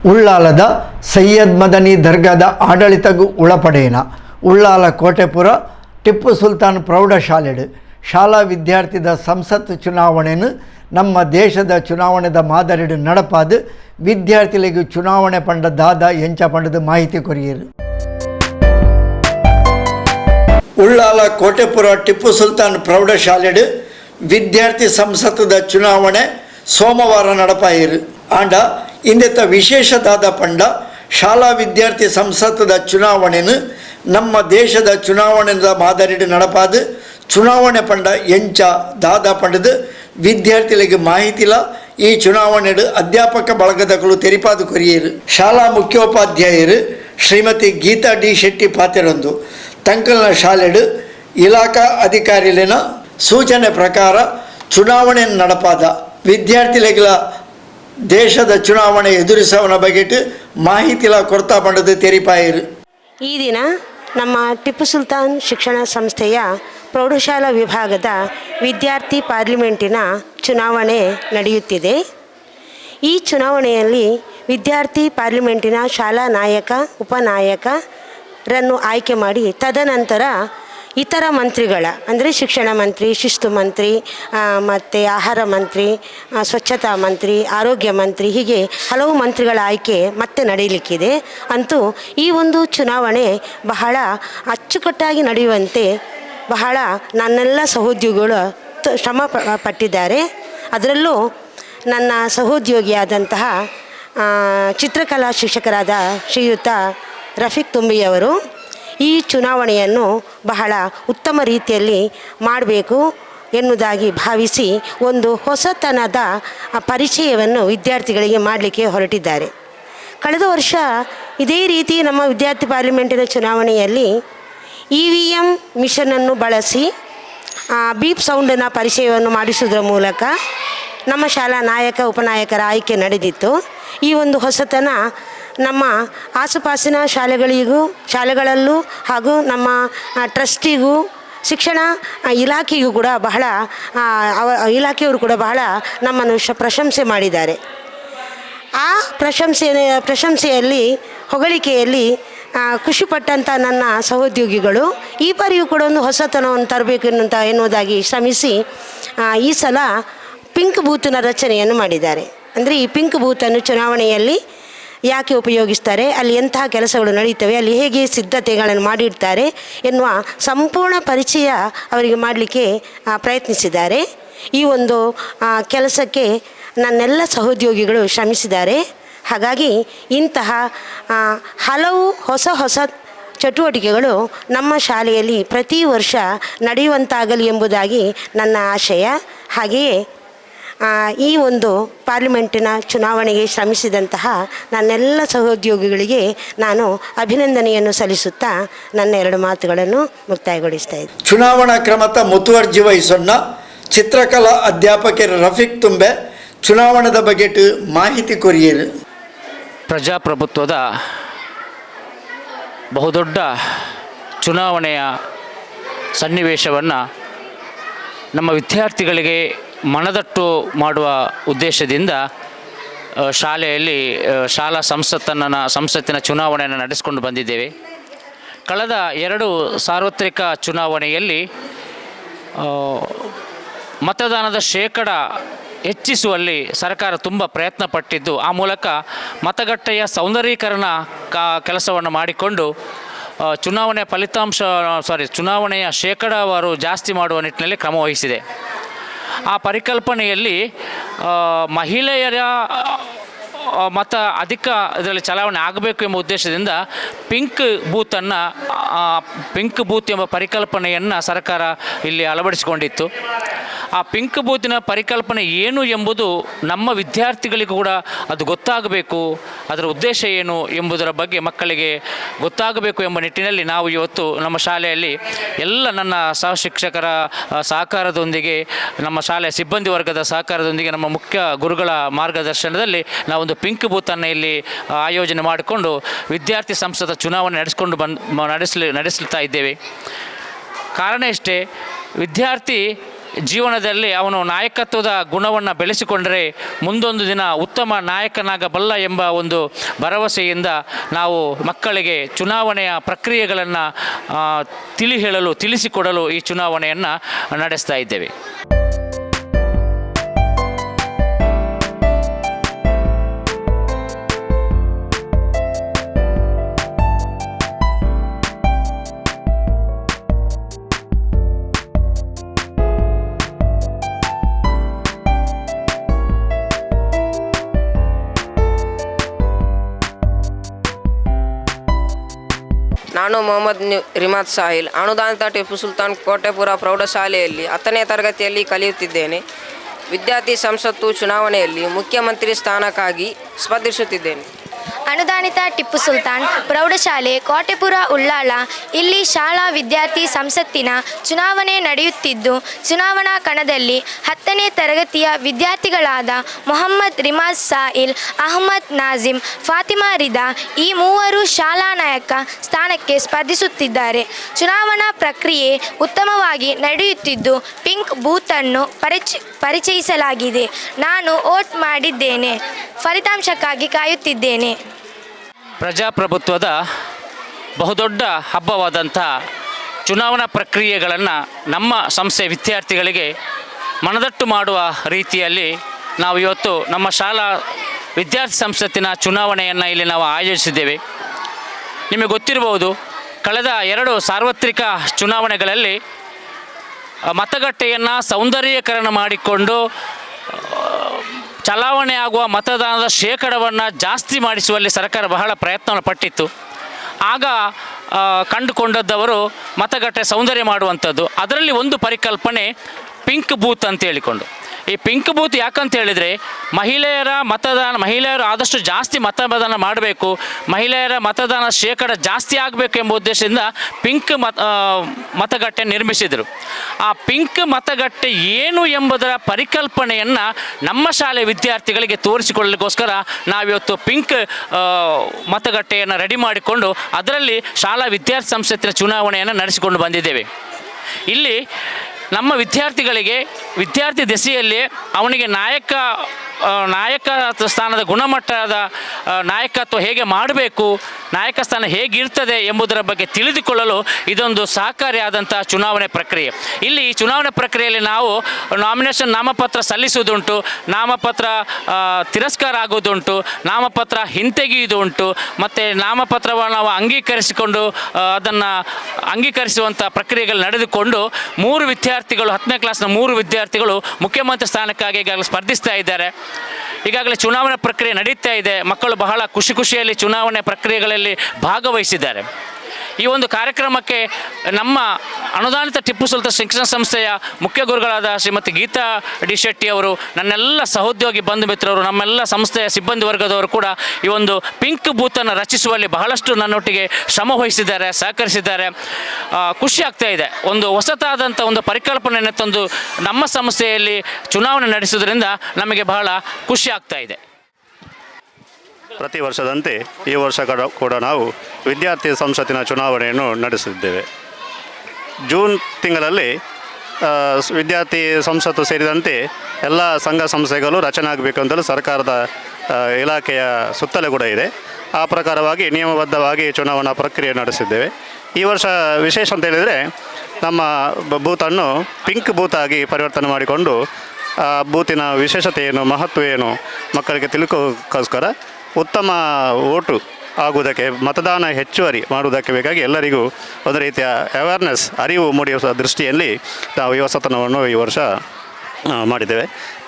ಉಳ್ಳಾಲದ ಸೈಯದ್ ಮದನಿ ದರ್ಗಾದ ಆಡಳಿತಗೂ ಒಳಪಡೇನ ಉಳ್ಳಾಲ ಕೋಟೆಪುರ ಟಿಪ್ಪು ಸುಲ್ತಾನ್ ಪ್ರೌಢಶಾಲೆಡು ಶಾಲಾ ವಿದ್ಯಾರ್ಥಿದ ಸಂಸತ್ ಚುನಾವಣೆಯನ್ನು ನಮ್ಮ ದೇಶದ ಚುನಾವಣೆದ ಮಾದರಿಡು ನಡಪಾದು ವಿದ್ಯಾರ್ಥಿಗಳಿಗೆ ಚುನಾವಣೆ ಪಂಡ ದಾದ ಎಂಚ ಪಂಡದ ಮಾಹಿತಿ ಕೊರಿಯರು ಉಳ್ಳಾಲ ಕೋಟೆಪುರ ಟಿಪ್ಪು ಸುಲ್ತಾನ್ ಪ್ರೌಢಶಾಲೆಡು ವಿದ್ಯಾರ್ಥಿ ಸಂಸತ್ತದ ಚುನಾವಣೆ ಸೋಮವಾರ ನಡಪಾಯಿರು ಆಂಡ ಇಂದೆತ ವಿಶೇಷದಾದ ಪಂಡ ಶಾಲಾ ವಿದ್ಯಾರ್ಥಿ ಸಂಸತ್ತದ ಚುನಾವಣೆನು ನಮ್ಮ ದೇಶದ ಚುನಾವಣೆದ ಮಾದರಿಡು ನಡಪಾದು. ಚುನಾವಣೆ ಪಂಡ ಎಂಚ ದಾದ ಪಂಡದ ವಿದ್ಯಾರ್ಥಿಗಳಿಗೆ ಮಾಹಿತಿಲ ಈ ಚುನಾವಣೆ ಅಧ್ಯಾಪಕ ಬಳಗದಗಳು ತೆರಿಪಾದು ಕೊರಿಯರು. ಶಾಲಾ ಮುಖ್ಯೋಪಾಧ್ಯಾಯರು ಶ್ರೀಮತಿ ಗೀತಾ ಡಿ ಶೆಟ್ಟಿ ಪಾತೆರೊಂದು ತಂಕಲ್ನ ಶಾಲೆಡು ಇಲಾಖಾ ಅಧಿಕಾರಿಲಿನ ಸೂಚನೆ ಪ್ರಕಾರ ಚುನಾವಣೆ ನಡಪಾದ. ವಿದ್ಯಾರ್ಥಿಗಳ ದೇಶದ ಚುನಾವಣೆ ಎದುರಿಸವನ ಬಗೆಟ್ ಮಾಹಿತಿ ಕೊಡ್ತಾ ಬಂಡದ ತೆರಿಪಾಯಿರು ಈ ದಿನ ನಮ್ಮ ಟಿಪ್ಪು ಸುಲ್ತಾನ್ ಶಿಕ್ಷಣ ಸಂಸ್ಥೆಯ ಪ್ರೌಢಶಾಲಾ ವಿಭಾಗದ ವಿದ್ಯಾರ್ಥಿ ಪಾರ್ಲಿಮೆಂಟಿನ ಚುನಾವಣೆ ನಡೆಯುತ್ತಿದೆ. ಈ ಚುನಾವಣೆಯಲ್ಲಿ ವಿದ್ಯಾರ್ಥಿ ಪಾರ್ಲಿಮೆಂಟಿನ ಶಾಲಾ ನಾಯಕ, ಉಪನಾಯಕರನ್ನು ಆಯ್ಕೆ ಮಾಡಿ ತದನಂತರ ಇತರ ಮಂತ್ರಿಗಳ, ಅಂದರೆ ಶಿಕ್ಷಣ ಮಂತ್ರಿ, ಶಿಸ್ತು ಮಂತ್ರಿ ಮತ್ತು ಆಹಾರ ಮಂತ್ರಿ ಸ್ವಚ್ಛತಾ ಮಂತ್ರಿ, ಆರೋಗ್ಯ ಮಂತ್ರಿ, ಹೀಗೆ ಹಲವು ಮಂತ್ರಿಗಳ ಆಯ್ಕೆ ಮತ್ತೆ ನಡೆಯಲಿಕ್ಕಿದೆ ಅಂತೂ ಈ ಒಂದು ಚುನಾವಣೆ ಬಹಳ ಅಚ್ಚುಕಟ್ಟಾಗಿ ನಡೆಯುವಂತೆ ಬಹಳ ನನ್ನೆಲ್ಲ ಸಹೋದ್ಯೋಗಿಗಳು ಶ್ರಮ ಪಟ್ಟಿದ್ದಾರೆ. ಅದರಲ್ಲೂ ನನ್ನ ಸಹೋದ್ಯೋಗಿಯಾದಂತಹ ಚಿತ್ರಕಲಾ ಶಿಕ್ಷಕರಾದ ಶ್ರೀಯುತ ರಫೀಕ್ ತುಂಬಿಯವರು ಈ ಚುನಾವಣೆಯನ್ನು ಬಹಳ ಉತ್ತಮ ರೀತಿಯಲ್ಲಿ ಮಾಡಬೇಕು ಎನ್ನುವುದಾಗಿ ಭಾವಿಸಿ ಒಂದು ಹೊಸತನದ ಪರಿಚಯವನ್ನು ವಿದ್ಯಾರ್ಥಿಗಳಿಗೆ ಮಾಡಲಿಕ್ಕೆ ಹೊರಟಿದ್ದಾರೆ. ಕಳೆದ ವರ್ಷ ಇದೇ ರೀತಿ ನಮ್ಮ ವಿದ್ಯಾರ್ಥಿ ಪಾರ್ಲಿಮೆಂಟಿನ ಚುನಾವಣೆಯಲ್ಲಿ ಇ ವಿ ಎಂ ಮಿಷನನ್ನು ಬಳಸಿ ಬೀಪ್ ಸೌಂಡನ್ನು ಪರಿಚಯವನ್ನು ಮಾಡಿಸುವುದರ ಮೂಲಕ ನಮ್ಮ ಶಾಲಾ ನಾಯಕ, ಉಪನಾಯಕರ ಆಯ್ಕೆ ನಡೆದಿತ್ತು. ಈ ಒಂದು ಹೊಸತನ ನಮ್ಮ ಆಸುಪಾಸಿನ ಶಾಲೆಗಳಿಗೂ, ಶಾಲೆಗಳಲ್ಲೂ ಹಾಗೂ ನಮ್ಮ ಟ್ರಸ್ಟಿಗೂ, ಶಿಕ್ಷಣ ಇಲಾಖೆಗೂ ಕೂಡ ಬಹಳ ಅವ, ಇಲಾಖೆಯವರು ಕೂಡ ಬಹಳ ನಮ್ಮನ್ನು ಪ್ರಶಂಸೆ ಮಾಡಿದ್ದಾರೆ. ಆ ಪ್ರಶಂಸೆ ಪ್ರಶಂಸೆಯಲ್ಲಿ, ಹೊಗಳಿಕೆಯಲ್ಲಿ ಖುಷಿಪಟ್ಟಂಥ ನನ್ನ ಸಹೋದ್ಯೋಗಿಗಳು, ಈ ಬಾರಿಯೂ ಕೂಡ ಒಂದು ಹೊಸತನವನ್ನು ತರಬೇಕು ಎನ್ನುವಂಥ ಎನ್ನುವುದಾಗಿ ಶ್ರಮಿಸಿ ಈ ಸಲ ಪಿಂಕ್ ಬೂತಿನ ರಚನೆಯನ್ನು ಮಾಡಿದ್ದಾರೆ. ಅಂದರೆ ಈ ಪಿಂಕ್ ಬೂತನ್ನು ಚುನಾವಣೆಯಲ್ಲಿ ಯಾಕೆ ಉಪಯೋಗಿಸ್ತಾರೆ? ಅಲ್ಲಿ ಎಂತಹ ಕೆಲಸಗಳು ನಡೆಯುತ್ತವೆ ಅಲ್ಲಿ ಹೇಗೆ ಸಿದ್ಧತೆಗಳನ್ನು ಮಾಡಿರ್ತಾರೆ? ಎನ್ನುವ ಸಂಪೂರ್ಣ ಪರಿಚಯ ಅವರಿಗೆ ಮಾಡಲಿಕ್ಕೆ ಪ್ರಯತ್ನಿಸಿದ್ದಾರೆ. ಈ ಒಂದು ಕೆಲಸಕ್ಕೆ ನನ್ನೆಲ್ಲ ಸಹೋದ್ಯೋಗಿಗಳು ಶ್ರಮಿಸಿದ್ದಾರೆ. ಹಾಗಾಗಿ ಇಂತಹ ಹಲವು ಹೊಸ ಹೊಸ ಚಟುವಟಿಕೆಗಳು ನಮ್ಮ ಶಾಲೆಯಲ್ಲಿ ಪ್ರತಿ ವರ್ಷ ನಡೆಯುವಂತಾಗಲಿ ಎಂಬುದಾಗಿ ನನ್ನ ಆಶಯ. ಹಾಗೆಯೇ ಈ ಒಂದು ಪಾರ್ಲಿಮೆಂಟಿನ ಚುನಾವಣೆಗೆ ಶ್ರಮಿಸಿದಂತಹ ನನ್ನೆಲ್ಲ ಸಹೋದ್ಯೋಗಿಗಳಿಗೆ ನಾನು ಅಭಿನಂದನೆಯನ್ನು ಸಲ್ಲಿಸುತ್ತಾ ನನ್ನ ಎರಡು ಮಾತುಗಳನ್ನು ಮುಕ್ತಾಯಗೊಳಿಸ್ತಾ ಇದ್ದೆ. ಚುನಾವಣಾ ಕ್ರಮದ ಮುತುವರ್ಜಿ ವಹಿಸೋಣ ಚಿತ್ರಕಲಾ ಅಧ್ಯಾಪಕರು ರಫೀಕ್ ತುಂಬೆ ಚುನಾವಣದ ಬಗ್ಗೆ ಮಾಹಿತಿ ಕೊರಿಯರು. ಪ್ರಜಾಪ್ರಭುತ್ವದ ಬಹುದೊಡ್ಡ ಚುನಾವಣೆಯ ಸನ್ನಿವೇಶವನ್ನು ನಮ್ಮ ವಿದ್ಯಾರ್ಥಿಗಳಿಗೆ ಮನದಟ್ಟು ಮಾಡುವ ಉದ್ದೇಶದಿಂದ ಶಾಲೆಯಲ್ಲಿ ಶಾಲಾ ಸಂಸತ್ತನ್ನು, ಸಂಸತ್ತಿನ ಚುನಾವಣೆಯನ್ನು ನಡೆಸಿಕೊಂಡು ಬಂದಿದ್ದೇವೆ. ಕಳೆದ ಎರಡು ಸಾರ್ವತ್ರಿಕ ಚುನಾವಣೆಯಲ್ಲಿ ಮತದಾನದ ಶೇಕಡ ಹೆಚ್ಚಿಸುವಲ್ಲಿ ಸರ್ಕಾರ ತುಂಬ ಪ್ರಯತ್ನ ಪಟ್ಟಿದ್ದು, ಆ ಮೂಲಕ ಮತಗಟ್ಟೆಯ ಸೌಂದರೀಕರಣ ಕಾ, ಕೆಲಸವನ್ನು ಮಾಡಿಕೊಂಡು ಚುನಾವಣೆಯ ಚುನಾವಣೆ ಫಲಿತಾಂಶ ಸಾರಿ ಚುನಾವಣೆಯ ಶೇಕಡಾವಾರು ಜಾಸ್ತಿ ಮಾಡುವ ನಿಟ್ಟಿನಲ್ಲಿ ಕ್ರಮ ವಹಿಸಿದೆ. ಆ ಪರಿಕಲ್ಪನೆಯಲ್ಲಿ ಮಹಿಳೆಯರ ಮತ ಅಧಿಕ ಇದರಲ್ಲಿ ಚಲಾವಣೆ ಆಗಬೇಕು ಎಂಬ ಉದ್ದೇಶದಿಂದ ಪಿಂಕ್ ಬೂತನ್ನು ಪಿಂಕ್ ಬೂತ್ ಎಂಬ ಪರಿಕಲ್ಪನೆಯನ್ನು ಸರ್ಕಾರ ಇಲ್ಲಿ ಅಳವಡಿಸಿಕೊಂಡಿತ್ತು. ಆ ಪಿಂಕ್ ಬೂತಿನ ಪರಿಕಲ್ಪನೆ ಏನು ಎಂಬುದು ನಮ್ಮ ವಿದ್ಯಾರ್ಥಿಗಳಿಗೂ ಕೂಡ ಅದು ಗೊತ್ತಾಗಬೇಕು. ಅದರ ಉದ್ದೇಶ ಏನು ಎಂಬುದರ ಬಗ್ಗೆ ಮಕ್ಕಳಿಗೆ ಗೊತ್ತಾಗಬೇಕು ಎಂಬ ನಿಟ್ಟಿನಲ್ಲಿ ನಾವು ಇವತ್ತು ನಮ್ಮ ಶಾಲೆಯಲ್ಲಿ ಎಲ್ಲ ನನ್ನ ಸಹ ಶಿಕ್ಷಕರ ಸಹಕಾರದೊಂದಿಗೆ, ನಮ್ಮ ಶಾಲೆಯ ಸಿಬ್ಬಂದಿ ವರ್ಗದ ಸಹಕಾರದೊಂದಿಗೆ, ನಮ್ಮ ಮುಖ್ಯ ಗುರುಗಳ ಮಾರ್ಗದರ್ಶನದಲ್ಲಿ ನಾವೊಂದು ಪಿಂಕ್ ಬೂತನ್ನು ಇಲ್ಲಿ ಆಯೋಜನೆ ಮಾಡಿಕೊಂಡು ವಿದ್ಯಾರ್ಥಿ ಸಂಸದ ಚುನಾವಣೆ ನಡೆಸಿಕೊಂಡು ಬಂದು, ನಡೆಸಲಿ ನಡೆಸುತ್ತಾ ಇದ್ದೇವೆ. ಕಾರಣ ಇಷ್ಟೇ, ವಿದ್ಯಾರ್ಥಿ ಜೀವನದಲ್ಲಿ ಅವನು ನಾಯಕತ್ವದ ಗುಣವನ್ನು ಬೆಳೆಸಿಕೊಂಡರೆ ಮುಂದೊಂದು ದಿನ ಉತ್ತಮ ನಾಯಕನಾಗಬಲ್ಲ ಎಂಬ ಒಂದು ಭರವಸೆಯಿಂದ ನಾವು ಮಕ್ಕಳಿಗೆ ಚುನಾವಣೆಯ ಪ್ರಕ್ರಿಯೆಗಳನ್ನು ತಿಳಿ ಹೇಳಲು, ತಿಳಿಸಿಕೊಡಲು ಈ ಚುನಾವಣೆಯನ್ನು ನಡೆಸ್ತಾ ಇದ್ದೇವೆ. ನಾನು ಮೊಹಮ್ಮದ್ ರಿಮಾದ್ ಸಾಹಿಲ್. ಅನುದಾನಿತ ಟಿಪ್ಪು ಸುಲ್ತಾನ್ ಕೋಟೆಪುರ ಪ್ರೌಢಶಾಲೆಯಲ್ಲಿ ಹತ್ತನೇ ತರಗತಿಯಲ್ಲಿ ಕಲಿಯುತ್ತಿದ್ದೇನೆ. ವಿದ್ಯಾರ್ಥಿ ಸಂಸತ್ತು ಚುನಾವಣೆಯಲ್ಲಿ ಮುಖ್ಯಮಂತ್ರಿ ಸ್ಥಾನಕ್ಕಾಗಿ ಸ್ಪರ್ಧಿಸುತ್ತಿದ್ದೇನೆ. ಅನುದಾನಿತ ಟಿಪ್ಪು ಸುಲ್ತಾನ್, ಪ್ರೌಢಶಾಲೆ, ಕೋಟೆಪುರ ಉಳ್ಳಾಳ ಇಲ್ಲಿ ಶಾಲಾ ವಿದ್ಯಾರ್ಥಿ ಸಂಸತ್ತಿನ ಚುನಾವಣೆ ನಡೆಯುತ್ತಿದ್ದು, ಚುನಾವಣಾ ಕಣದಲ್ಲಿ ಹತ್ತನೇ ತರಗತಿಯ ವಿದ್ಯಾರ್ಥಿಗಳಾದ ಮೊಹಮ್ಮದ್ ರಿಮಾಜ್ ಸಾಯಿಲ್, ಅಹಮದ್ ನಾಜಿಮ್, ಫಾತಿಮಾ ರಿದಾ ಈ ಮೂವರು ಶಾಲಾ ನಾಯಕ ಸ್ಥಾನಕ್ಕೆ ಸ್ಪರ್ಧಿಸುತ್ತಿದ್ದಾರೆ. ಚುನಾವಣಾ ಪ್ರಕ್ರಿಯೆ ಉತ್ತಮವಾಗಿ ನಡೆಯುತ್ತಿದ್ದು, ಪಿಂಕ್ ಬೂತನ್ನು ಪರಿಚ, ಪರಿಚಯಿಸಲಾಗಿದೆ. ನಾನು ವೋಟ್ ಮಾಡಿದ್ದೇನೆ. ಫಲಿತಾಂಶಕ್ಕಾಗಿ ಕಾಯುತ್ತಿದ್ದೇನೆ. ಪ್ರಜಾಪ್ರಭುತ್ವದ ಬಹುದೊಡ್ಡ ಹಬ್ಬವಾದಂಥ ಚುನಾವಣಾ ಪ್ರಕ್ರಿಯೆಗಳನ್ನು ನಮ್ಮ ಸಂಸ್ಥೆ ವಿದ್ಯಾರ್ಥಿಗಳಿಗೆ ಮನದಟ್ಟು ಮಾಡುವ ರೀತಿಯಲ್ಲಿ ನಾವು ಇವತ್ತು ನಮ್ಮ ಶಾಲಾ ವಿದ್ಯಾರ್ಥಿ ಸಂಸತ್ತಿನ ಚುನಾವಣೆಯನ್ನು ಇಲ್ಲಿ ನಾವು ಆಯೋಜಿಸಿದ್ದೇವೆ. ನಿಮಗೆ ಗೊತ್ತಿರಬಹುದು, ಕಳೆದ ಎರಡು ಸಾರ್ವತ್ರಿಕ ಚುನಾವಣೆಗಳಲ್ಲಿ ಮತಗಟ್ಟೆಯನ್ನು ಸೌಂದರ್ಯೀಕರಣ ಮಾಡಿಕೊಂಡು ಚಲಾವಣೆ ಆಗುವ ಮತದಾನದ ಶೇಕಡವನ್ನು ಜಾಸ್ತಿ ಮಾಡಿಸುವಲ್ಲಿ ಸರ್ಕಾರ ಬಹಳ ಪ್ರಯತ್ನವನ್ನು ಪಟ್ಟಿತ್ತು. ಆಗ ಕಂಡುಕೊಂಡದ್ದವರು ಮತಗಟ್ಟೆ ಸೌಂದರ್ಯ ಮಾಡುವಂಥದ್ದು. ಅದರಲ್ಲಿ ಒಂದು ಪರಿಕಲ್ಪನೆ ಪಿಂಕ್ ಬೂತ್ ಅಂತ ಹೇಳಿಕೊಂಡು ಈ ಪಿಂಕ್ ಬೂತ್ ಯಾಕಂತ ಹೇಳಿದರೆ ಮಹಿಳೆಯರ ಮತದಾನ, ಮಹಿಳೆಯರು ಆದಷ್ಟು ಜಾಸ್ತಿ ಮತದಾನ ಮಾಡಬೇಕು, ಮಹಿಳೆಯರ ಮತದಾನ ಶೇಕಡ ಜಾಸ್ತಿ ಆಗಬೇಕು ಎಂಬ ಉದ್ದೇಶದಿಂದ ಪಿಂಕ್ ಮತ ಮತಗಟ್ಟೆ ನಿರ್ಮಿಸಿದರು. ಆ ಪಿಂಕ್ ಮತಗಟ್ಟೆ ಏನು ಎಂಬುದರ ಪರಿಕಲ್ಪನೆಯನ್ನು ನಮ್ಮ ಶಾಲೆ ವಿದ್ಯಾರ್ಥಿಗಳಿಗೆ ತೋರಿಸಿಕೊಳ್ಳಲಿಕ್ಕೋಸ್ಕರ ನಾವಿವತ್ತು ಪಿಂಕ್ ಮತಗಟ್ಟೆಯನ್ನು ರೆಡಿ ಮಾಡಿಕೊಂಡು ಅದರಲ್ಲಿ ಶಾಲಾ ವಿದ್ಯಾರ್ಥಿ ಸಂಸತ್ತಿನ ಚುನಾವಣೆಯನ್ನು ನಡೆಸಿಕೊಂಡು ಬಂದಿದ್ದೇವೆ. ಇಲ್ಲಿ ನಮ್ಮ ವಿದ್ಯಾರ್ಥಿಗಳಿಗೆ, ವಿದ್ಯಾರ್ಥಿ ದೆಸೆಯಲ್ಲಿ ಅವನಿಗೆ ನಾಯಕ ನಾಯಕ ಸ್ಥಾನದ ಗುಣಮಟ್ಟದ ನಾಯಕತ್ವ ಹೇಗೆ ಮಾಡಬೇಕು, ನಾಯಕ ಸ್ಥಾನ ಹೇಗಿರ್ತದೆ ಎಂಬುದರ ಬಗ್ಗೆ ತಿಳಿದುಕೊಳ್ಳಲು ಇದೊಂದು ಸಹಕಾರಿಯಾದಂಥ ಚುನಾವಣೆ ಪ್ರಕ್ರಿಯೆ. ಇಲ್ಲಿ ಈ ಚುನಾವಣೆ ಪ್ರಕ್ರಿಯೆಯಲ್ಲಿ ನಾವು ನಾಮಿನೇಷನ್ ನಾಮಪತ್ರ ಸಲ್ಲಿಸುವುದುಂಟು, ನಾಮಪತ್ರ ತಿರಸ್ಕಾರ ಆಗುವುದುಂಟು, ನಾಮಪತ್ರ ಹಿಂತೆಗೆಯುವುದುಂಟು, ಮತ್ತು ನಾಮಪತ್ರವನ್ನು ನಾವು ಅಂಗೀಕರಿಸಿಕೊಂಡು ಅದನ್ನು ಅಂಗೀಕರಿಸುವಂಥ ಪ್ರಕ್ರಿಯೆಗಳು ನಡೆದುಕೊಂಡು ಮೂರು ವಿದ್ಯಾರ್ಥಿಗಳು, ಹತ್ತನೇ ಕ್ಲಾಸ್ನ ಮೂರು ವಿದ್ಯಾರ್ಥಿಗಳು ಮುಖ್ಯಮಂತ್ರಿ ಸ್ಥಾನಕ್ಕಾಗಿ ಈಗಾಗಲೇ ಸ್ಪರ್ಧಿಸ್ತಾ ಇದ್ದಾರೆ. ಈಗಾಗಲೇ ಚುನಾವಣಾ ಪ್ರಕ್ರಿಯೆ ನಡೀತಾ ಇದೆ. ಮಕ್ಕಳು ಬಹಳ ಖುಷಿ ಖುಷಿಯಲ್ಲಿ ಚುನಾವಣೆ ಪ್ರಕ್ರಿಯೆಗಳಲ್ಲಿ ಭಾಗವಹಿಸಿದ್ದಾರೆ. ಈ ಒಂದು ಕಾರ್ಯಕ್ರಮಕ್ಕೆ ನಮ್ಮ ಅನುದಾನಿತ ಟಿಪ್ಪು ಸುಲ್ತಾನ್ ಶಿಕ್ಷಣ ಸಂಸ್ಥೆಯ ಮುಖ್ಯ ಗುರುಗಳಾದ ಶ್ರೀಮತಿ ಗೀತಾ ಡಿ ಶೆಟ್ಟಿ ಅವರು, ನನ್ನೆಲ್ಲ ಸಹೋದ್ಯೋಗಿ ಬಂಧು ಮಿತ್ರರು, ನಮ್ಮೆಲ್ಲ ಸಂಸ್ಥೆಯ ಸಿಬ್ಬಂದಿ ವರ್ಗದವರು ಕೂಡ ಈ ಒಂದು ಪಿಂಕ್ ಬೂತನ್ನು ರಚಿಸುವಲ್ಲಿ ಬಹಳಷ್ಟು ನನ್ನೊಟ್ಟಿಗೆ ಶ್ರಮ ವಹಿಸಿದ್ದಾರೆ, ಸಹಕರಿಸಿದ್ದಾರೆ. ಖುಷಿ ಆಗ್ತಾ ಇದೆ. ಒಂದು ಹೊಸತಾದಂಥ ಒಂದು ಪರಿಕಲ್ಪನೆಯನ್ನು ತಂದು ನಮ್ಮ ಸಂಸ್ಥೆಯಲ್ಲಿ ಚುನಾವಣೆ ನಡೆಸುವುದರಿಂದ ನಮಗೆ ಬಹಳ ಖುಷಿ ಆಗ್ತಾ ಇದೆ. ಪ್ರತಿ ವರ್ಷದಂತೆ ಈ ವರ್ಷ ಕಡ- ನಾವು ವಿದ್ಯಾರ್ಥಿ ಸಂಸತ್ತಿನ ಚುನಾವಣೆಯನ್ನು ನಡೆಸಿದ್ದೇವೆ ಜೂನ್ ತಿಂಗಳಲ್ಲಿ ವಿದ್ಯಾರ್ಥಿ ಸಂಸತ್ತು ಸೇರಿದಂತೆ ಎಲ್ಲ ಸಂಘ ಸಂಸ್ಥೆಗಳು ರಚನೆ ಆಗಬೇಕು ಅಂತಲೂ ಸರ್ಕಾರದ ಇಲಾಖೆಯ ಸುತ್ತಲೇ ಕೂಡ ಇದೆ. ಆ ಪ್ರಕಾರವಾಗಿ ನಿಯಮಬದ್ಧವಾಗಿ ಚುನಾವಣಾ ಪ್ರಕ್ರಿಯೆ ನಡೆಸಿದ್ದೇವೆ. ಈ ವರ್ಷ ವಿಶೇಷ ಅಂತ ಹೇಳಿದರೆ, ನಮ್ಮ ಬೂತನ್ನು ಪಿಂಕ್ ಬೂತಾಗಿ ಪರಿವರ್ತನೆ ಮಾಡಿಕೊಂಡು, ಆ ಬೂತಿನ ವಿಶೇಷತೆ ಏನು ಮಹತ್ವ ಏನು ಮಕ್ಕಳಿಗೆ ತಿಳ್ಕೋಕ್ಕೋಸ್ಕರ ಉತ್ತಮ ಓಟು ಆಗುವುದಕ್ಕೆ, ಮತದಾನ ಹೆಚ್ಚುವರಿ ಮಾಡುವುದಕ್ಕೆ ಬೇಕಾಗಿ ಎಲ್ಲರಿಗೂ ಒಂದು ರೀತಿಯ ಅವೇರ್ನೆಸ್ ಅರಿವು ಮೂಡಿಸುವ ದೃಷ್ಟಿಯಲ್ಲಿ ನಾವು ಈ ಈ ವರ್ಷ ಮಾಡಿದ್ದೇವೆ.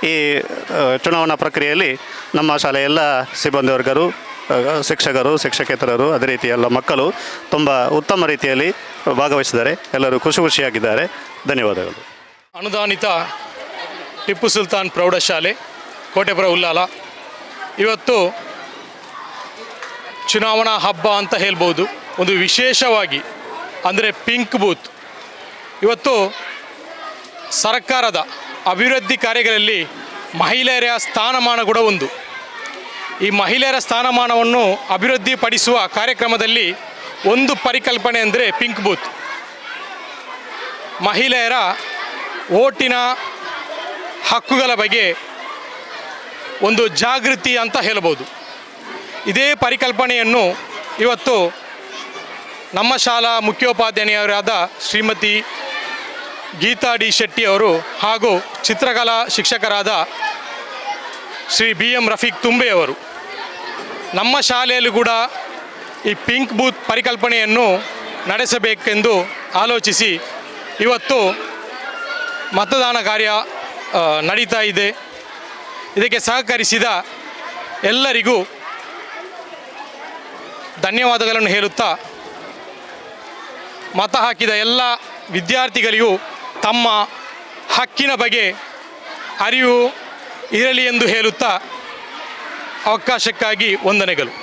ಈ ಚುನಾವಣಾ ಪ್ರಕ್ರಿಯೆಯಲ್ಲಿ ನಮ್ಮ ಶಾಲೆಯ ಎಲ್ಲ ಸಿಬ್ಬಂದಿ ವರ್ಗರು ಶಿಕ್ಷಕರು, ಶಿಕ್ಷಕೇತರರು, ಅದೇ ರೀತಿ ಎಲ್ಲ ಮಕ್ಕಳು ತುಂಬ ಉತ್ತಮ ರೀತಿಯಲ್ಲಿ ಭಾಗವಹಿಸಿದ್ದಾರೆ. ಎಲ್ಲರೂ ಖುಷಿ ಖುಷಿಯಾಗಿದ್ದಾರೆ. ಧನ್ಯವಾದಗಳು. ಅನುದಾನಿತ ಟಿಪ್ಪು ಸುಲ್ತಾನ್ ಪ್ರೌಢಶಾಲೆ, ಕೋಟೆಪುರ ಉಲ್ಲಾಲ. ಇವತ್ತು ಚುನಾವಣಾ ಹಬ್ಬ ಅಂತ ಹೇಳ್ಬೋದು. ಒಂದು ವಿಶೇಷವಾಗಿ, ಅಂದರೆ ಪಿಂಕ್ ಬೂತ್. ಇವತ್ತು ಸರ್ಕಾರದ ಅಭಿವೃದ್ಧಿ ಕಾರ್ಯಗಳಲ್ಲಿ ಮಹಿಳೆಯರ ಸ್ಥಾನಮಾನ ಕೂಡ ಒಂದು. ಈ ಮಹಿಳೆಯರ ಸ್ಥಾನಮಾನವನ್ನು ಅಭಿವೃದ್ಧಿಪಡಿಸುವ ಕಾರ್ಯಕ್ರಮದಲ್ಲಿ ಒಂದು ಪರಿಕಲ್ಪನೆ ಅಂದರೆ ಪಿಂಕ್ ಬೂತ್. ಮಹಿಳೆಯರ ಓಟಿನ ಹಕ್ಕುಗಳ ಬಗ್ಗೆ ಒಂದು ಜಾಗೃತಿ ಅಂತ ಹೇಳ್ಬೋದು. ಇದೇ ಪರಿಕಲ್ಪನೆಯನ್ನು ಇವತ್ತು ನಮ್ಮ ಶಾಲಾ ಮುಖ್ಯೋಪಾಧ್ಯಾಯರಾದ ಶ್ರೀಮತಿ ಗೀತಾ ಡಿ ಶೆಟ್ಟಿ ಅವರು ಹಾಗೂ ಚಿತ್ರಕಲಾ ಶಿಕ್ಷಕರಾದ ಶ್ರೀ ಬಿ ಎಂ ರಫೀಕ್ ತುಂಬೆ ಅವರು. ನಮ್ಮ ಶಾಲೆಯಲ್ಲೂ ಕೂಡ ಈ ಪಿಂಕ್ ಬೂತ್ ಪರಿಕಲ್ಪನೆಯನ್ನು ನಡೆಸಬೇಕೆಂದು ಆಲೋಚಿಸಿ ಇವತ್ತು ಮತದಾನ ಕಾರ್ಯ ನಡೀತಾ ಇದೆ. ಇದಕ್ಕೆ ಸಹಕರಿಸಿದ ಎಲ್ಲರಿಗೂ ಧನ್ಯವಾದಗಳನ್ನು ಹೇಳುತ್ತಾ ಮತ ಹಾಕಿದ ಎಲ್ಲ ವಿದ್ಯಾರ್ಥಿಗಳಿಗೂ ತಮ್ಮ ಹಕ್ಕಿನ ಬಗ್ಗೆ ಅರಿವು ಇರಲಿ ಎಂದು ಹೇಳುತ್ತಾ ಅವಕಾಶಕ್ಕಾಗಿ ವಂದನೆಗಳು.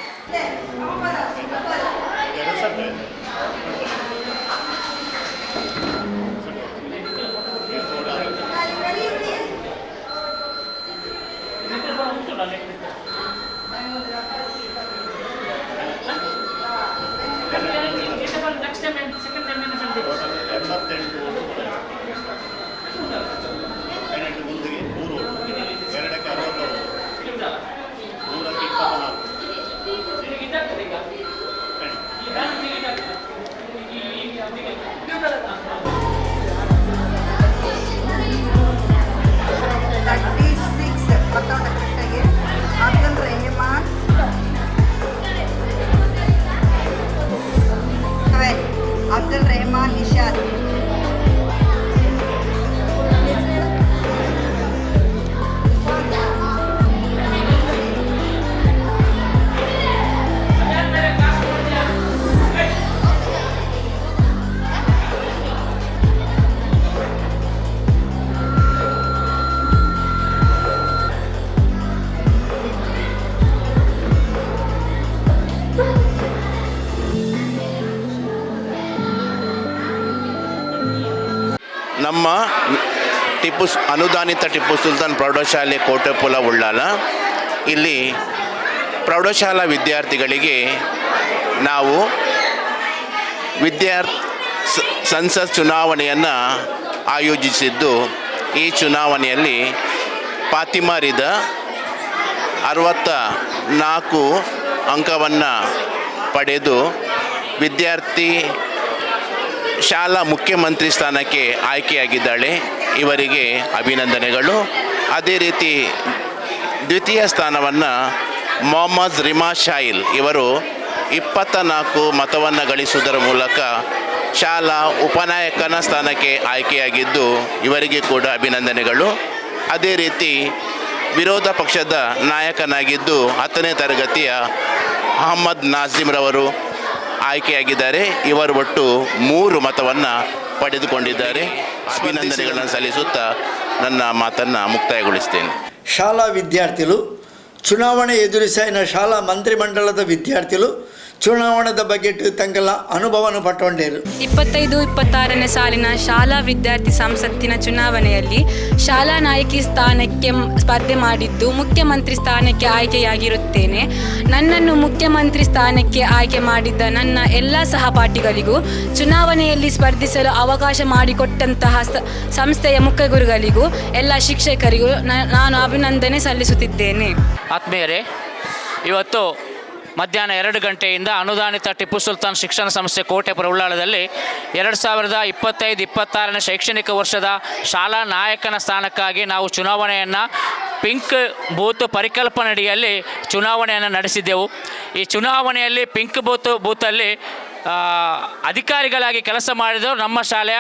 ನಮ್ಮ ಟಿಪ್ಪು ಅನುದಾನಿತ ಟಿಪ್ಪು ಸುಲ್ತಾನ್ ಪ್ರೌಢಶಾಲೆ ಕೋಟೆಪುಲ, ಉಳ್ಳಾಲ. ಇಲ್ಲಿ ಪ್ರೌಢಶಾಲಾ ವಿದ್ಯಾರ್ಥಿಗಳಿಗೆ ನಾವು ವಿದ್ಯಾರ್ಥಿ ಸಂಸತ್ ಚುನಾವಣೆಯನ್ನು ಆಯೋಜಿಸಿದ್ದು, ಈ ಚುನಾವಣೆಯಲ್ಲಿ ಪಾತಿಮಾರಿದ ಅರವತ್ತ ನಾಲ್ಕು ಅಂಕವನ್ನು ಪಡೆದು ವಿದ್ಯಾರ್ಥಿ ಶಾಲಾ ಮುಖ್ಯಮಂತ್ರಿ ಸ್ಥಾನಕ್ಕೆ ಆಯ್ಕೆಯಾಗಿದ್ದಾಳೆ. ಇವರಿಗೆ ಅಭಿನಂದನೆಗಳು. ಅದೇ ರೀತಿ ದ್ವಿತೀಯ ಸ್ಥಾನವನ್ನು ಮೊಹಮ್ಮದ್ ರಿಮಾ ಶಾಯಿಲ್ ಇವರು ಇಪ್ಪತ್ತ ನಾಲ್ಕು ಮತವನ್ನು ಗಳಿಸುವುದರ ಮೂಲಕ ಶಾಲಾ ಉಪನಾಯಕನ ಸ್ಥಾನಕ್ಕೆ ಆಯ್ಕೆಯಾಗಿದ್ದು ಇವರಿಗೆ ಕೂಡ ಅಭಿನಂದನೆಗಳು. ಅದೇ ರೀತಿ ವಿರೋಧ ಪಕ್ಷದ ನಾಯಕನಾಗಿದ್ದು ಹತ್ತನೇ ತರಗತಿಯ ಅಹಮ್ಮದ್ ನಾಜಿಮ್ರವರು ಆಯ್ಕೆಯಾಗಿದ್ದಾರೆ. ಇವರು ಒಟ್ಟು ಮೂರು ಮತವನ್ನು ಪಡೆದುಕೊಂಡಿದ್ದಾರೆ. ಅಭಿನಂದನೆಗಳನ್ನು ಸಲ್ಲಿಸುತ್ತಾ ನನ್ನ ಮಾತನ್ನು ಮುಕ್ತಾಯಗೊಳಿಸ್ತೇನೆ. ಶಾಲಾ ವಿದ್ಯಾರ್ಥಿಗಳು ಚುನಾವಣೆ ಎದುರಿಸಿನ ಶಾಲಾ ಮಂತ್ರಿಮಂಡಲದ ವಿದ್ಯಾರ್ಥಿಗಳು ಚುನಾವಣದ ಬಗ್ಗೆ ತಂಗಲ ಅನುಭವನ ಪಟ್ಟೊಂಡೇರು. ಇಪ್ಪತ್ತೈದು ಇಪ್ಪತ್ತಾರನೇ ಸಾಲಿನ ಶಾಲಾ ವಿದ್ಯಾರ್ಥಿ ಸಂಸತ್ತಿನ ಚುನಾವಣೆಯಲ್ಲಿ ಶಾಲಾ ನಾಯಕಿ ಸ್ಥಾನಕ್ಕೆ ಸ್ಪರ್ಧೆ ಮಾಡಿದ್ದು ಮುಖ್ಯಮಂತ್ರಿ ಸ್ಥಾನಕ್ಕೆ ಆಯ್ಕೆಯಾಗಿರುತ್ತೇನೆ. ನನ್ನನ್ನು ಮುಖ್ಯಮಂತ್ರಿ ಸ್ಥಾನಕ್ಕೆ ಆಯ್ಕೆ ಮಾಡಿದ್ದ ನನ್ನ ಎಲ್ಲ ಸಹಪಾಠಿಗಳಿಗೂ ಚುನಾವಣೆಯಲ್ಲಿ ಸ್ಪರ್ಧಿಸಲು ಅವಕಾಶ ಮಾಡಿಕೊಟ್ಟಂತಹ ಸಂಸ್ಥೆಯ ಮುಖ್ಯ ಗುರುಗಳಿಗೂ ಎಲ್ಲ ಶಿಕ್ಷಕರಿಗೂ ನಾನು ಅಭಿನಂದನೆ ಸಲ್ಲಿಸುತ್ತಿದ್ದೇನೆ. ಆತ್ಮೀಯರೇ ಇವತ್ತು ಮಧ್ಯಾಹ್ನ ಎರಡು ಗಂಟೆಯಿಂದ ಅನುದಾನಿತ ಟಿಪ್ಪು ಸುಲ್ತಾನ್ ಶಿಕ್ಷಣ ಸಂಸ್ಥೆ ಕೋಟೆಪುರ ಉಳ್ಳಾಳದಲ್ಲಿ ಎರಡು ಸಾವಿರದ ಇಪ್ಪತ್ತೈದು, ಇಪ್ಪತ್ತಾರನೇ ಶೈಕ್ಷಣಿಕ ವರ್ಷದ ಶಾಲಾ ನಾಯಕನ ಸ್ಥಾನಕ್ಕಾಗಿ ನಾವು ಚುನಾವಣೆಯನ್ನು ಪಿಂಕ್ ಬೂತ್ ಪರಿಕಲ್ಪನೆಯಡಿಯಲ್ಲಿ ಚುನಾವಣೆಯನ್ನು ನಡೆಸಿದ್ದೆವು. ಈ ಚುನಾವಣೆಯಲ್ಲಿ ಪಿಂಕ್ ಬೂತ್, ಬೂತಲ್ಲಿ ಅಧಿಕಾರಿಗಳಾಗಿ ಕೆಲಸ ಮಾಡಿದವರು ನಮ್ಮ ಶಾಲೆಯ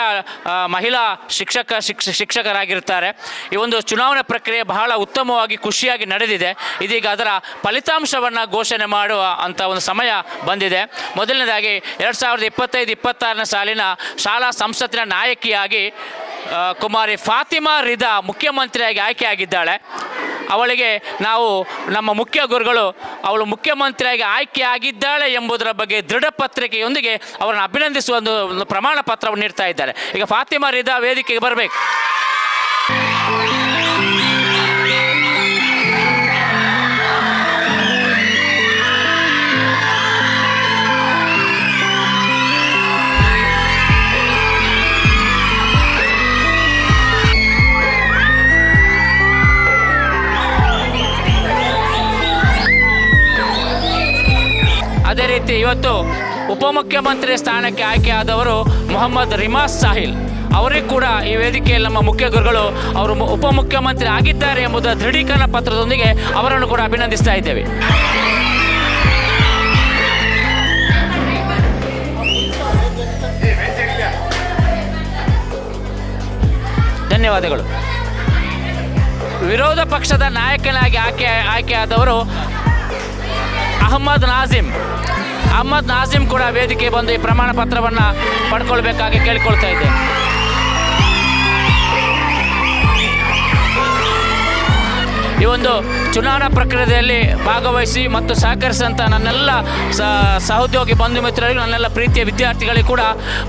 ಮಹಿಳಾ ಶಿಕ್ಷಕ, ಶಿಕ್ಷ, ಶಿಕ್ಷಕರಾಗಿರ್ತಾರೆ. ಈ ಒಂದು ಚುನಾವಣಾ ಪ್ರಕ್ರಿಯೆ ಬಹಳ ಉತ್ತಮವಾಗಿ, ಖುಷಿಯಾಗಿ ನಡೆದಿದೆ. ಇದೀಗ ಅದರ ಫಲಿತಾಂಶವನ್ನು ಘೋಷಣೆ ಮಾಡುವ ಅಂತ ಒಂದು ಸಮಯ ಬಂದಿದೆ. ಮೊದಲನೇದಾಗಿ, ಎರಡು ಸಾವಿರದ ಇಪ್ಪತ್ತೈದು, ಇಪ್ಪತ್ತಾರನೇ ಸಾಲಿನ ಶಾಲಾ ಸಂಸತ್ತಿನ ನಾಯಕಿಯಾಗಿ ಕುಮಾರಿ ಫಾತಿಮಾ ರಿದಾ ಮುಖ್ಯಮಂತ್ರಿಯಾಗಿ ಆಯ್ಕೆಯಾಗಿದ್ದಾಳೆ. ಅವಳಿಗೆ ನಾವು ನಮ್ಮ ಮುಖ್ಯ ಗುರುಗಳು, ಅವಳು ಮುಖ್ಯಮಂತ್ರಿಯಾಗಿ ಆಯ್ಕೆಯಾಗಿದ್ದಾಳೆ ಎಂಬುದರ ಬಗ್ಗೆ ದೃಢ ಪತ್ರಿಕೆಯೊಂದಿಗೆ ಅವರನ್ನು ಅಭಿನಂದಿಸುವ ಒಂದು ಪ್ರಮಾಣ ಪತ್ರವನ್ನು ನೀಡ್ತಾ ಇದ್ದಾರೆ. ಈಗ ಫಾತಿಮಾ ರಿದಾ ವೇದಿಕೆಗೆ ಬರಬೇಕು. ರೀತಿ ಇವತ್ತು ಉಪಮುಖ್ಯಮಂತ್ರಿ ಸ್ಥಾನಕ್ಕೆ ಆಯ್ಕೆಯಾದವರು ಮೊಹಮ್ಮದ್ ರಿಮಾಸ್ ಸಾಹಿಲ್. ಅವರೇ ಕೂಡ ಈ ವೇದಿಕೆಯಲ್ಲಿ ನಮ್ಮ ಮುಖ್ಯ ಗುರುಗಳು, ಅವರು ಉಪಮುಖ್ಯಮಂತ್ರಿ ಆಗಿದ್ದಾರೆ ಎಂಬುದ ದೃಢೀಕರಣ ಪತ್ರದೊಂದಿಗೆ ಅವರನ್ನು ಕೂಡ ಅಭಿನಂದಿಸ್ತಾ ಇದ್ದೇವೆ. ಧನ್ಯವಾದಗಳು. ವಿರೋಧ ಪಕ್ಷದ ನಾಯಕನಾಗಿ ಆಯ್ಕೆ ಆಯ್ಕೆಯಾದವರು ಅಹಮ್ಮದ್ ನಾಜಿಮ್ ಅಹಮ್ಮದ್ ನಾಜಿಮ್ ಕೂಡ ವೇದಿಕೆ ಬಂದು ಈ ಪ್ರಮಾಣ ಪತ್ರವನ್ನು ಪಡ್ಕೊಳ್ಬೇಕಾಗಿ ಕೇಳಿಕೊಳ್ತಾ ಇದ್ದೆ. ಈ ಒಂದು ಚುನಾವಣಾ ಪ್ರಕ್ರಿಯೆಯಲ್ಲಿ ಭಾಗವಹಿಸಿ ಮತ್ತು ಸಹಕರಿಸಿದಂಥ ನನ್ನೆಲ್ಲ ಸಹೋದ್ಯೋಗಿ ಬಂಧು ಮಿತ್ರರಿಗೂ ನನ್ನೆಲ್ಲ ಪ್ರೀತಿಯ ವಿದ್ಯಾರ್ಥಿಗಳಿಗೂ ಕೂಡ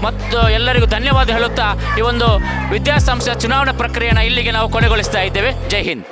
ಮತ್ತು ಎಲ್ಲರಿಗೂ ಧನ್ಯವಾದ ಹೇಳುತ್ತಾ ಈ ಒಂದು ವಿದ್ಯಾಸಂಸ್ಥೆಯ ಚುನಾವಣಾ ಪ್ರಕ್ರಿಯೆಯನ್ನು ಇಲ್ಲಿಗೆ ನಾವು ಕೊನೆಗೊಳಿಸ್ತಾ ಇದ್ದೇವೆ. ಜೈ ಹಿಂದ್.